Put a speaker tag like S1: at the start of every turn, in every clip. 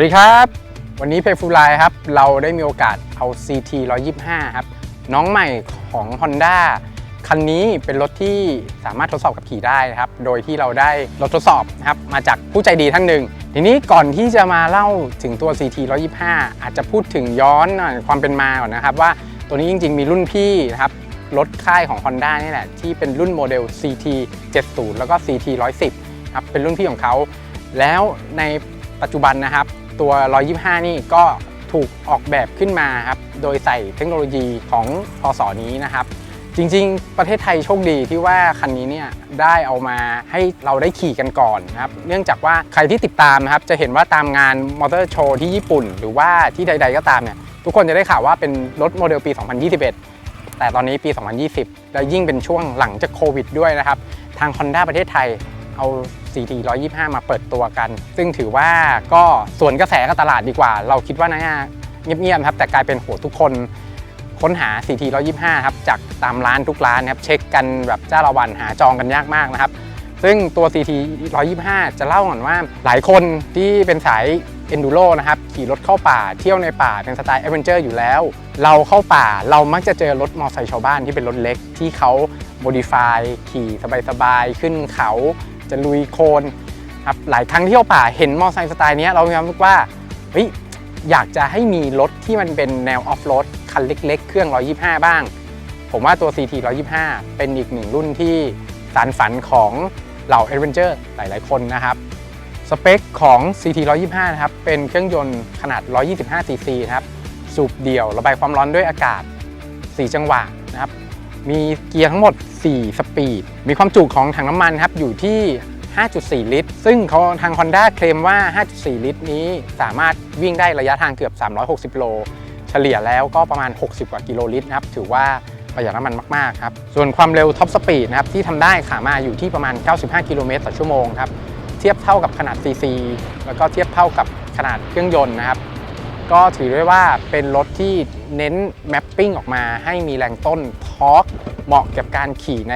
S1: วัสดีครับ วันนี้เพย์ฟูไลครับ เราได้มีโอกาสเอา CT 125 ครับ น้องใหม่ของ Honda คันนี้เป็นรถที่สามารถทดสอบกับขี่ได้นะครับ โดยที่เราได้รถทดสอบนะครับมาจากผู้ใจดีท่านหนึ่ง ทีนี้ก่อนที่จะมาเล่าถึงตัว CT 125 อาจจะพูดถึงย้อนความเป็นมาก่อนนะครับ ว่าตัวนี้จริง ๆ มีรุ่นพี่นะครับรถค่ายของ Honda นี่แหละ ที่เป็นรุ่นโมเดล CT 70 แล้วก็ CT 110ครับเป็นรุ่นพี่ของเขา แล้วใน ปัจจุบันนะครับ ตัว 125 นี่ก็ถูกออกแบบขึ้นมาครับโดยใส่เทคโนโลยีของพศนี้นะครับ จริงๆ ประเทศไทยโชคดีที่ว่าคันนี้เนี่ยได้เอามาให้เราได้ขี่กันก่อนนะครับ เนื่องจากว่าใครที่ติดตามนะครับจะเห็นว่าตามงานมอเตอร์โชว์ที่ญี่ปุ่น หรือว่าที่ใด ๆก็ตามเนี่ยทุกคนจะได้ข่าวว่าเป็นรถโมเดลปี 2021 แต่ตอนนี้ปี 2020 แล้วยิ่งเป็นช่วงหลังจากโควิดด้วยนะครับ ทาง Honda ประเทศไทยเอา CT 125 มาเปิดตัวกัน ซึ่งถือว่าก็ส่วนกระแสกับตลาดดีกว่า เราคิดว่านะเงียบๆครับ แต่กลายเป็นโหทุกคนค้นหา CT 125 ครับ จากตามร้านทุกร้านนะครับ เช็คกันแบบเจ้าละวันหาจองกันยากมากนะครับ ซึ่งตัว CT 125 จะเล่าก่อนว่าหลายคนที่เป็นสาย Enduro นะครับ ขี่รถเข้าป่าเที่ยวในป่าเป็นสไตล์ Adventure อยู่แล้ว เราเข้าป่าเรามักจะเจอรถมอเตอร์ไซค์ชาวบ้านที่เป็นรถเล็กที่เขา modify ขี่สบายๆ ขึ้นเขา จะลุยโคลนครับหลายครั้งที่เข้าป่าเห็นมอเตอร์ไซค์สไตล์นี้เรามีความรู้สึกว่าเฮ้ยอยากจะให้มีรถที่มันเป็นแนวออฟโรดคันเล็ก ๆ เครื่อง 125 บ้าง ผมว่าตัว CT 125 เป็นอีกหนึ่งรุ่นที่สารฝันของเหล่า Adventure หลาย ๆ คนนะครับ สเปคของ CT 125 นะครับ เป็นเครื่องยนต์ขนาด 125 cc นะครับ สูบเดี่ยว ระบายความร้อนด้วยอากาศ 4 จังหวะนะครับ มีเกียร์ทั้งหมด 4 สปีด มีความจุของถังน้ำมันครับอยู่ที่ 5.4 ลิตร ซึ่งเขาทาง Honda เคลมว่า 5.4 ลิตร นี้สามารถวิ่งได้ระยะทางเกือบ 360 โล เฉลี่ยแล้วก็ประมาณ 60 กว่ากิโลลิตรนะครับ ถือว่าประหยัดน้ำมันมากๆครับ ส่วนความเร็วท็อปสปีดนะครับที่ทำได้ขามาอยู่ที่ประมาณ 95 กิโลเมตรต่อชั่วโมงครับ เทียบเท่ากับขนาด CC แล้วก็เทียบเท่ากับขนาดเครื่องยนต์นะครับ ก็ถือได้ว่าเป็นรถที่ เน้นแมปปิ้งออกมาให้มีแรงต้นทอร์กเหมาะกับการขี่ใน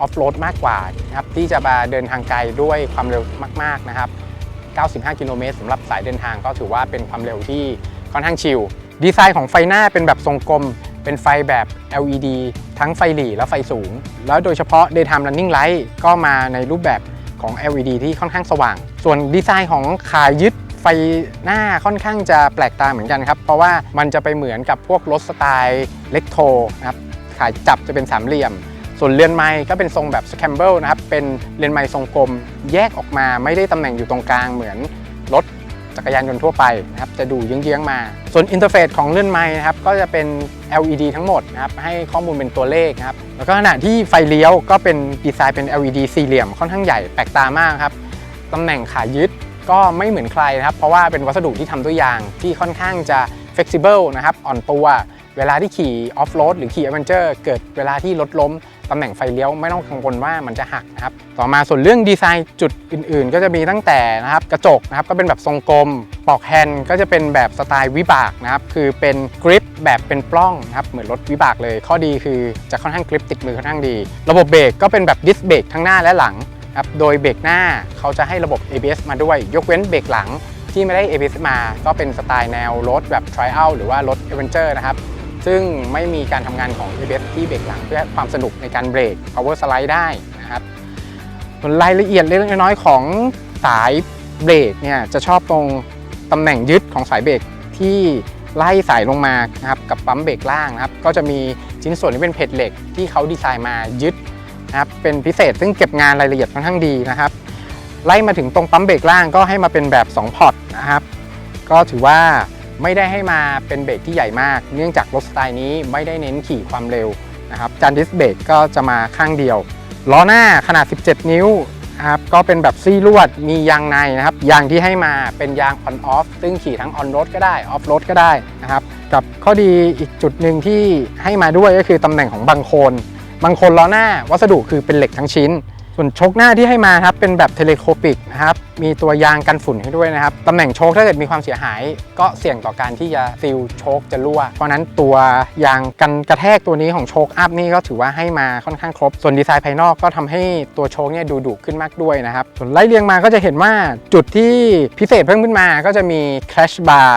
S1: ออฟโรดมากกว่านะครับที่จะมาเดินทางไกลด้วยความเร็วมาก ๆ นะครับ 95 กิโลเมตรสำหรับสายเดินทางก็ถือว่าเป็นความเร็วที่ค่อนข้างชิล ดีไซน์ของไฟหน้าเป็นแบบทรงกลม เป็นไฟแบบ LED ทั้งไฟหลีและไฟสูง แล้วโดยเฉพาะ daytime running light ก็มาในรูปแบบของ LED ที่ค่อนข้างสว่าง ส่วนดีไซน์ของขายึด ไฟหน้าค่อนข้างจะแปลกตาเหมือนกันครับ เพราะว่ามันจะไปเหมือนกับพวกรถสไตล์เล็กโทนะครับขายจับจะเป็นสามเหลี่ยม ส่วนเรือนไม้ก็เป็นทรงแบบสแคมเบิลนะครับ เป็นเรือนไม้ทรงกลม แยกออกมาไม่ได้ตำแหน่งอยู่ตรงกลางเหมือนรถจักรยานยนต์ทั่วไปนะครับ จะดูเยื้องๆมา ส่วนอินเทอร์เฟซของเรือนไม้นะครับ ก็จะเป็น LED ทั้งหมดนะครับ ให้ข้อมูลเป็นตัวเลขนะครับ แล้วก็ขณะที่ไฟเลี้ยวก็เป็นดีไซน์เป็น LED สี่เหลี่ยมค่อนข้างใหญ่แปลกตามากครับ ตำแหน่งขายึด ก็ไม่เหมือนใครนะครับ เพราะว่าเป็นวัสดุที่ทำด้วยยางที่ค่อนข้างจะ flexible นะครับอ่อนตัว เวลาที่ขี่ออฟโรดหรือขี่ a อ v e n เ u อร์เกิดเวลาที่รถล้มตำแหน่งไฟเลี้ยวไม่ต้องกังวลว่ามันจะหักนะครับ ต่อมาส่วนเรื่องดีไซน์จุดอื่นๆ ก็จะมีตั้งแต่นะครับกระจกนะครับก็เป็นแบบทรงกลม ปอกแฮนด์ก็จะเป็นแบบสไตล์วิบากนะครับคือเป็นกริปแบบเป็นปล้องนะครับเหมือนรถวิบากเลย ข้อดีคือจะค่อนข้างกริปติดมือค่อนข้างดี ระบบเบรกก็เป็นแบบดิสเบรกทั้งหน้าและหลัง ครับโดยเบรกหน้าเขาจะให้ระบบ ABS มาด้วย ยกเว้นเบรกหลังที่ไม่ได้ ABS มา ก็เป็นสไตล์แนวรถแบบ Trial หรือว่ารถ Adventure นะครับ ซึ่งไม่มีการทำงานของ ABS ที่เบรกหลังเพื่อความสนุกในการเบรก power slide ได้นะครับส่วนรายละเอียดเล็กน้อยของสายเบรกเนี่ยจะชอบตรงตำแหน่งยึดของสายเบรกที่ไล่สายลงมานะครับกับปั๊มเบรกล่างนะครับก็จะมีชิ้นส่วนที่เป็นเพจเหล็กที่เขาดีไซน์มายึด นะครับเป็นพิเศษซึ่งเก็บงานรายละเอียดค่อนข้างดีนะครับ ไล่มาถึงตรงปั๊มเบรกล่างก็ให้มาเป็นแบบ2พอร์ตนะครับ ก็ถือว่าไม่ได้ให้มาเป็นเบรกที่ใหญ่มาก เนื่องจากรถสไตล์นี้ไม่ได้เน้นขี่ความเร็วนะครับจานดิสเบรกก็จะมาข้างเดียวล้อหน้าขนาด 17 นิ้วนะครับก็เป็นแบบซี่ลวดมียางในนะครับยางที่ให้มาเป็นยาง on off ซึ่งขี่ทั้ง on road ก็ได้ off road ก็ได้นะครับ กับข้อดีอีกจุดหนึ่งที่ให้มาด้วยก็คือตำแหน่งของบังโคลน บังคนล้อหน้าวัสดุคือเป็นเหล็กทั้งชิ้น ส่วนชคหน้าที่ให้มาครับเป็นแบบเทเลโคปิกนะครับมีตัวยางกันฝุ่นให้ด้วยนะครับตำแหน่งชคถ้าเกิดมีความเสียหาย ก็เสี่ยงต่อการที่จะซิลชคจะรั่ว เพราะนั้นตัวยางกันกระแทกตัวนี้ของโชคอัพนี่ก็ถือว่าให้มาค่อนข้างครบ ส่วนดีไซน์ภายนอกก็ทำให้ตัวโชคเนี่ยดูดุขึ้นมากด้วยนะครับส่วนไล่เรียงมาก็จะเห็นว่าจุดที่พิเศษเพิ่มขึ้นมาก็จะมี Crash Bar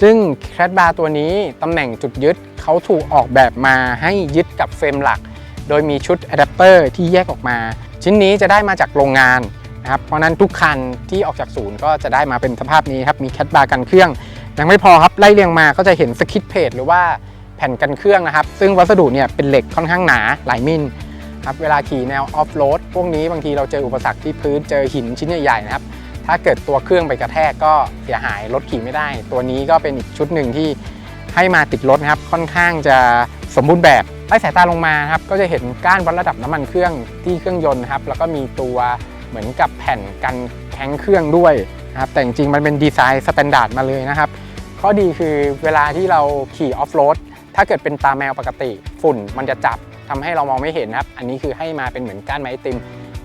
S1: ซึ่งแครดบาร์ตัวนี้ตำแหน่งจุดยึดเขาถูกออกแบบมาให้ยึดกับเฟรมหลัก โดยมีชุดอะแดปเตอร์ที่แยกออกมา ชิ้นนี้จะได้มาจากโรงงานนะครับเพราะนั้นทุกคันที่ออกจากศูนย์ก็จะได้มาเป็นสภาพนี้ครับมีแคดบาร์กันเครื่องยังไม่พอครับไล่เรียงมาก็จะเห็นสคิดเพจหรือว่าแผ่นกันเครื่องนะครับ ซึ่งวัสดุเนี่ยเป็นเหล็กค่อนข้างหนาหลายมิลครับเวลาขี่แนวออฟโรดพวกนี้บางทีเราเจออุปสรรคที่พื้นเจอหินชิ้นใหญ่ๆนะครับถ้าเกิดตัวเครื่องไปกระแทกก็เสียหายรถขี่ไม่ได้ ตัวนี้ก็เป็นอีกชุดหนึ่งที่ให้มาติดรถนะครับค่อนข้างจะสมบูรณ์แบบ ไล่สายตาลงมาครับก็จะเห็นก้านวัดระดับน้ำมันเครื่องที่เครื่องยนต์ครับแล้วก็มีตัวเหมือนกับแผ่นกันแข็งเครื่องด้วยนะครับแต่จริงๆมันเป็นดีไซน์สแตนดาร์ดมาเลยนะครับข้อดีคือเวลาที่เราขี่ออฟโรดถ้าเกิดเป็นตาแมวปกติ ฝุ่นมันจะจับทำให้เรามองไม่เห็นนะครับอันนี้คือให้มาเป็นเหมือนก้านไม้ติม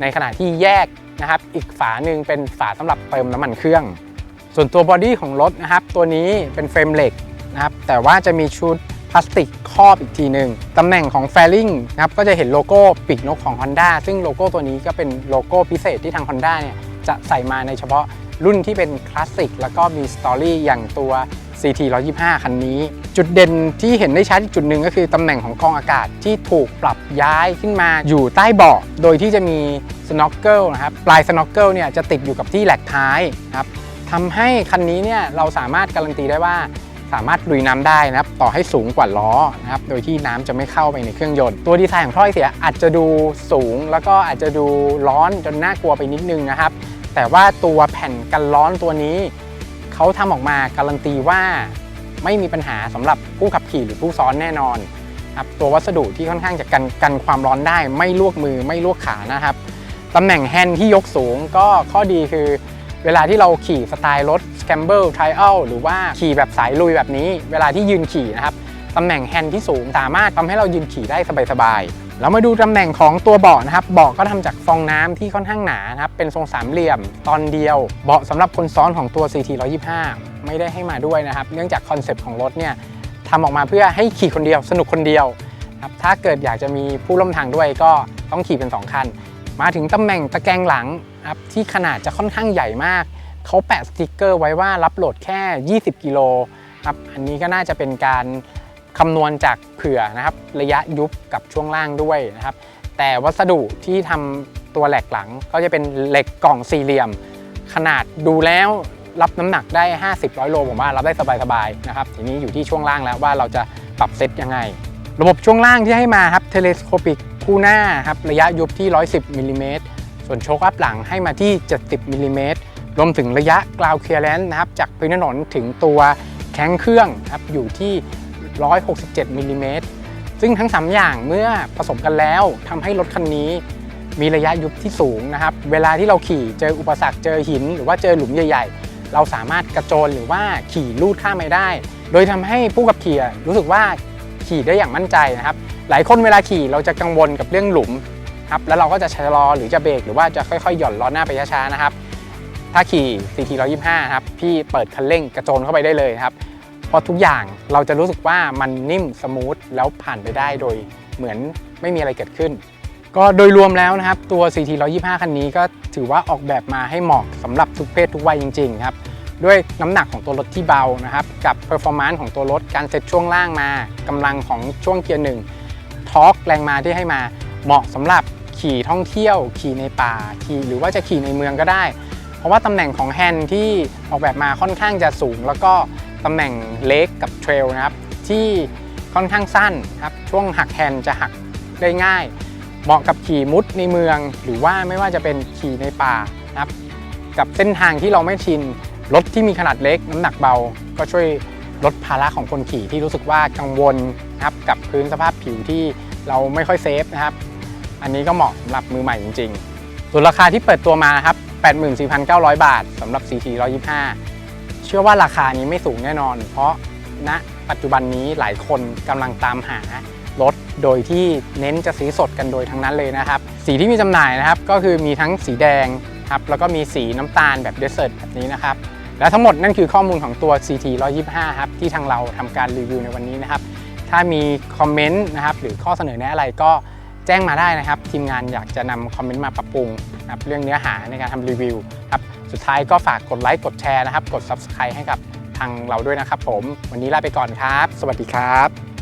S1: ในขณะที่แยกนะครับ อีกฝาหนึ่งเป็นฝาสำหรับเติมน้ำมันเครื่อง ส่วนตัวบอดี้ของรถนะครับตัวนี้เป็นเฟรมเหล็กนะครับแต่ว่าจะมีชุด พลาสติกครอบอีกทีหนึ่งตำแหน่งของแฟลิงนะครับก็จะเห็นโลโก้ปีกนกของ Honda ซึ่งโลโก้ตัวนี้ก็เป็นโลโก้พิเศษที่ทาง Honda เนี่ยจะใส่มาในเฉพาะรุ่นที่เป็นคลาสสิกแล้วก็มีสตอรี่อย่างตัว CT 125 คันนี้ จุดเด่นที่เห็นได้ชัดอีกจุดหนึ่งก็คือตำแหน่งของกองอากาศที่ถูกปรับย้ายขึ้นมาอยู่ใต้เบาะโดยที่จะมีสโน k เกิลนะครับปลายสโน k เกิลเนี่ยจะติดอยู่กับที่แหลกท้ายครับทำให้คันนี้เนี่ยเราสามารถการันตีได้ว่า สามารถลุยน้ำได้นะครับต่อให้สูงกว่าล้อนะครับโดยที่น้ำจะไม่เข้าไปในเครื่องยนต์ ตัวดีไซน์ของท่อไอเสียอาจจะดูสูง แล้วก็อาจจะดูร้อนจนน่ากลัวไปนิดนึงนะครับ แต่ว่าตัวแผ่นกันร้อนตัวนี้เขาทำออกมาการันตีว่าไม่มีปัญหาสำหรับผู้ขับขี่หรือผู้ซ้อนแน่นอนครับตัววัสดุที่ค่อนข้างจะกันกันความร้อนได้ ไม่ลวกมือไม่ลวกขานะครับตำแหน่งแฮนด์ที่ยกสูงก็ข้อดีคือ เวลาที่เราขี่สไตล์รถ Scramble Trial หรือว่าขี่แบบสายลุยแบบนี้ เวลาที่ยืนขี่นะครับตำแหน่งแฮนด์ที่สูงสามารถทำให้เรายืนขี่ได้สบายๆเรามาดูตำแหน่งของตัวเบาะนะครับเบาะก็ทำจากฟองน้ำที่ค่อนข้างหนานะครับเป็นทรงสามเหลี่ยมตอนเดียวเบาะสำหรับคนซ้อนของตัว CT 125ไม่ได้ให้มาด้วยนะครับ เนื่องจากคอนเซปต์ของรถเนี่ยทำออกมาเพื่อให้ขี่คนเดียวสนุกคนเดียวครับถ้าเกิดอยากจะมีผู้ร่วมทางด้วยก็ต้องขี่เป็น 2 คัน มาถึงตำแหน่งตะแกรงหลังครับที่ขนาดจะค่อนข้างใหญ่มาก เขาแปะสติกเกอร์ไว้ว่ารับโหลดแค่ 20 กิโลครับอันนี้ก็น่าจะเป็นการคำนวณจากเผื่อนะครับระยะยุบกับช่วงล่างด้วยนะครับ แต่วัสดุที่ทำตัวแหลกหลังก็จะเป็นเหล็กกล่องสี่เหลี่ยม ขนาดดูแล้วรับน้ำหนักได้ 50ร้อยโลผมว่ารับได้สบายๆนะครับทีนี้อยู่ที่ช่วงล่างแล้วว่าเราจะปรับเซตยังไง ระบบช่วงล่างที่ให้มาครับเทเลสโคปิก คู่หน้าครับระยะยุบที่ 110มิลลิเมตรส่วนโชคอัพหลังให้มาที่ 70มิลลิเมตรรวมถึงระยะกราวเคลียร์แลนซ์นะครับจากพื้นถนนถึงตัวแข้งเครื่องครับอยู่ที่ 167มิลลิเมตรซึ่งทั้ง 3 อย่างเมื่อผสมกันแล้วทำให้รถคันนี้มีระยะยุบที่สูงนะครับ เวลาที่เราขี่เจออุปสรรคเจอหิน หรือว่าเจอหลุมใหญ่ ๆ เราสามารถกระโจนหรือว่าขี่ลูดข้ามไปได้ โดยทำให้ผู้ขับขี่รู้สึกว่า ขี่ได้อย่างมั่นใจนะครับ หลายคนเวลาขี่เราจะกังวลกับเรื่องหลุมครับแล้วเราก็จะชะลอหรือจะเบรกหรือว่าจะค่อยๆ หย่อนล้อหน้าไปช้าๆนะครับ ถ้าขี่ CT 125ครับพี่เปิดคันเร่งกระโจนเข้าไปได้เลยครับเพราะทุกอย่างเราจะรู้สึกว่ามันนิ่มสมูทแล้วผ่านไปได้โดยเหมือนไม่มีอะไรเกิดขึ้น ก็โดยรวมแล้วนะครับตัว CT 125 คันนี้ก็ถือว่าออกแบบมาให้เหมาะสำหรับทุกเพศทุกวัยจริงๆครับ ด้วยน้ำหนักของตัวรถที่เบานะครับกับเ performance ของตัวรถการเซ็ตช่วงล่างมากำลังของช่วงเกียร์หนึ่งทอร์กแรงมาที่ให้มาเหมาะสำหรับขี่ท่องเที่ยว ขี่ในป่าขี่หรือว่าจะขี่ในเมืองก็ได้ เพราะว่าตำแหน่งของแฮนด์ที่ออกแบบมาค่อนข้างจะสูง แล้วก็ตำแหน่งเล็กกับเทรลนะครับที่ค่อนข้างสั้นครับช่วงหักแฮนด์จะหักได้ง่าย เหมาะกับขี่มุดในเมือง หรือว่าไม่ว่าจะเป็นขี่ในป่านะครับกับเส้นทางที่เราไม่ชิน รถที่มีขนาดเล็กน้ำหนักเบา ก็ช่วยลดภาระของคนขี่ที่รู้สึกว่ากังวลนะครับกับพื้นสภาพผิวที่เราไม่ค่อยเซฟนะครับอันนี้ก็เหมาะสำหรับมือใหม่จริงๆ ส่วนราคาที่เปิดตัวมานะครับ 84,900 บาทสำหรับ CT 125 เชื่อว่าราคานี้ไม่สูงแน่นอน เพราะณปัจจุบันนี้หลายคนกำลังตามหารถโดยที่เน้นจะสีสดกันโดยทั้งนั้นเลยนะครับ สีที่มีจำหน่ายนะครับก็คือมีทั้งสีแดงครับแล้วก็มีสีน้ำตาลแบบเดสเซอร์แบบนี้นะครับ และทั้งหมดนั่นคือข้อมูลของตัว CT 125 ครับ ที่ทางเราทำการรีวิวในวันนี้นะครับ ถ้ามีคอมเมนต์นะครับหรือข้อเสนอแนะอะไรก็แจ้งมาได้นะครับ ทีมงานอยากจะนำคอมเมนต์มาปรับปรุงนะครับเรื่องเนื้อหาในการทำรีวิวครับสุดท้ายก็ฝากกดไลค์กดแชร์นะครับ กด Subscribe ให้กับทางเราด้วยนะครับผม วันนี้ลาไปก่อนครับ สวัสดีครับ